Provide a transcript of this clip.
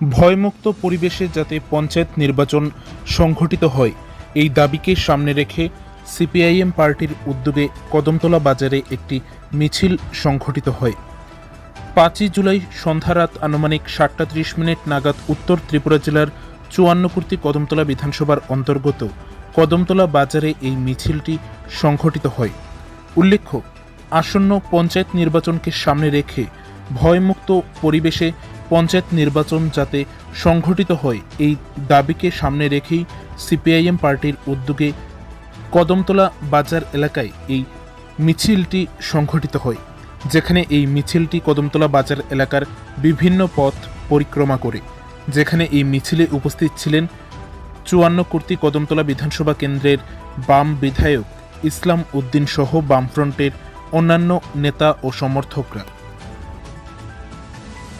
ভয়মুক্ত পরিবেশে যাতে পঞ্চায়েত নির্বাচন সংঘটিত হয়, এই দাবিকে সামনে রেখে সিপিআইএম পার্টির উদ্যোগে কদমতলা বাজারে একটি মিছিল সংঘটিত হয়। পাঁচই জুলাই সন্ধ্যা রাত আনুমানিক সাতটা ত্রিশ মিনিট নাগাদ উত্তর ত্রিপুরা জেলার চুয়ান্নকুর্তি কদমতলা বিধানসভার অন্তর্গত কদমতলা বাজারে এই মিছিলটি সংঘটিত হয়। উল্লেখ্য, আসন্ন পঞ্চায়েত নির্বাচনকে সামনে রেখে ভয়মুক্ত পরিবেশে পঞ্চায়েত নির্বাচন যাতে সংঘটিত হয়, এই দাবিকে সামনে রেখেই সিপিআইএম পার্টির উদ্যোগে কদমতলা বাজার এলাকায় এই মিছিলটি সংঘটিত হয়, যেখানে এই মিছিলটি কদমতলা বাজার এলাকার বিভিন্ন পথ পরিক্রমা করে। যেখানে এই মিছিলে উপস্থিত ছিলেন চুয়ান্ন কর্তৃ কদমতলা বিধানসভা কেন্দ্রের বাম বিধায়ক ইসলাম উদ্দিন সহ বামফ্রন্টের অন্যান্য নেতা ও সমর্থকরা।